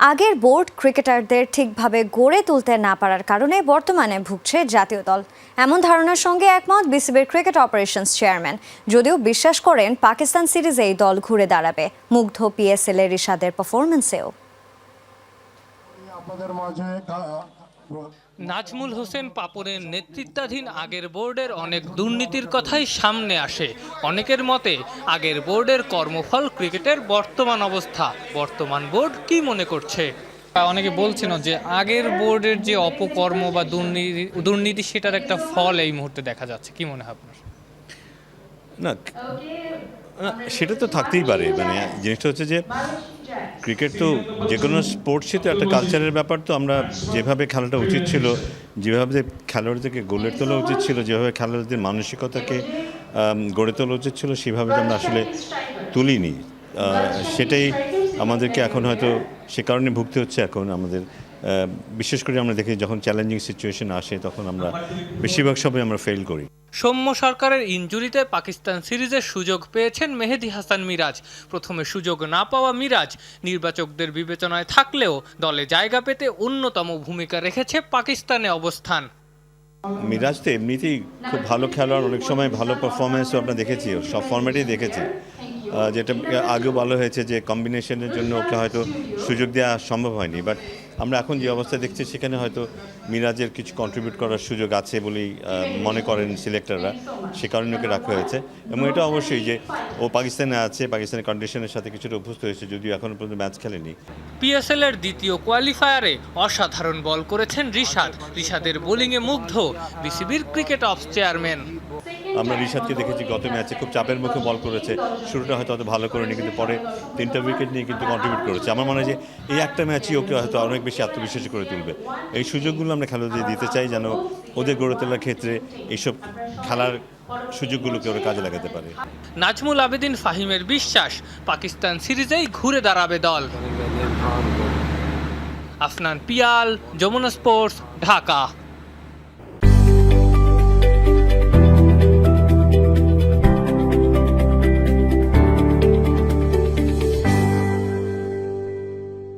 আগের বোর্ড ক্রিকেটারদের ঠিকভাবে গড়ে তুলতে না পারার কারণে বর্তমানে ভুগছে জাতীয় দল। এমন ধারণার সঙ্গে একমত বিসিবির ক্রিকেট অপারেশনস চেয়ারম্যান। যদিও বিশ্বাস করেন পাকিস্তান সিরিজে এই দল ঘুরে দাঁড়াবে, মুগ্ধ পিএসএল এর ইশাদের পারফরমেন্সেও আপনাদের মাঝে নাজমুল হোসেন পাপনের নেতৃত্বাধীন আগের বোর্ডের অনেক দুর্নীতির কথাই সামনে আসে। অনেকের মতে আগের বোর্ডের কর্মফল ক্রিকেটের বর্তমান অবস্থা। বর্তমান বোর্ড কি মনে করছে? অনেকে বলছেন যে আগের বোর্ডের যে অপকর্ম বা দুর্নীতি দুর্নীতি সেটার একটা ফল এই মুহূর্তে দেখা যাচ্ছে। কি মনে হয় আপনার? না না, সেটা তো থাকতেই পারে। মানে জিনিসটা হচ্ছে যে ক্রিকেট তো যে কোনো স্পোর্টসই তো একটা কালচারের ব্যাপার, তো আমরা যেভাবে খেলাটা উচিত ছিল, যেভাবে খেলোয়াড়দেরকে গোলের তোলা উচিত ছিল, যেভাবে খেলোয়াড়দের মানসিকতাকে গড়ে তোলা উচিত ছিল, সেভাবে আমরা আসলে তুলিনি। সেটাই আমাদেরকে এখন হয়তো সে কারণে ভুগতে হচ্ছে এখন আমাদের বিশেষ করে আমরা দেখি যখন চ্যালেঞ্জিং সিচুয়েশন আসে তখন আমরা বেশিরভাগ সময় আমরা ফেল করি। সৌম্য সরকারের ইনজুরিতে পাকিস্তান সিরিজের সুযোগ পেয়েছেন মেহেদি হাসান মিরাজ। প্রথমে সুযোগ না পাওয়া মিরাজ নির্বাচকদের বিবেচনায় থাকলেও দলে জায়গা পেতে অন্যতম ভূমিকা রেখেছে পাকিস্তানে অবস্থান। মিরাজ তো এমনিতেই খুব ভালো খেলোয়াড় অনেক সময় ভালো পারফরমেন্সও আমরা দেখেছি সব ফর্ম্যাটেই দেখেছি। যেটা আগেও ভালো হয়েছে যে কম্বিনেশনের জন্য ওকে হয়তো সুযোগ দেওয়া সম্ভব হয়নি। বাট আমরা এখন যে অবস্থা দেখছি সেখানে হয়তো মিরাজের কিছু কন্ট্রিবিউট করার সুযোগ আছে বলেই মনে করেন সিলেক্টররা সে কারণে ওকে রাখা হয়েছে। এবং এটা অবশ্যই যে ও পাকিস্তানে আছে পাকিস্তানের কন্ডিশনের সাথে কিছুটা অভ্যস্ত হয়েছে যদিও এখনও পর্যন্ত ম্যাচ খেলেনি। পিএসএল এর দ্বিতীয় কোয়ালিফায়ারে অসাধারণ বল করেছেন রিশাদ। রিশাদের বোলিংয়ে মুগ্ধ বিসিবির ক্রিকেট অফ চেয়ারম্যান আমরা রিশাদকে দেখেছি গত ম্যাচে খুব চাপের মুখে বল করেছে। শুরুটা হয়তো অত ভালো করেনি কিন্তু পরে তিনটা উইকেট নিয়ে কিন্তু কন্ট্রিবিউট করেছে। আমার মনে হয় যে এই একটা ম্যাচই ওকে হয়তো অনেক বেশি আত্মবিশ্বাসী করে তুলবে। এই সুযোগগুলো আমরা খেলোয়াড়দের দিতে চাই যেন ওদের গড়ে তোলার ক্ষেত্রে এইসব খেলার সুযোগগুলোকে ওরা কাজে লাগাতে পারে। নাজমুল আবেদিন ফাহিমের বিশ্বাস, পাকিস্তান সিরিজেই ঘুরে দাঁড়াবে দল। আফনান পিয়াল, যমুনা স্পোর্টস, ঢাকা।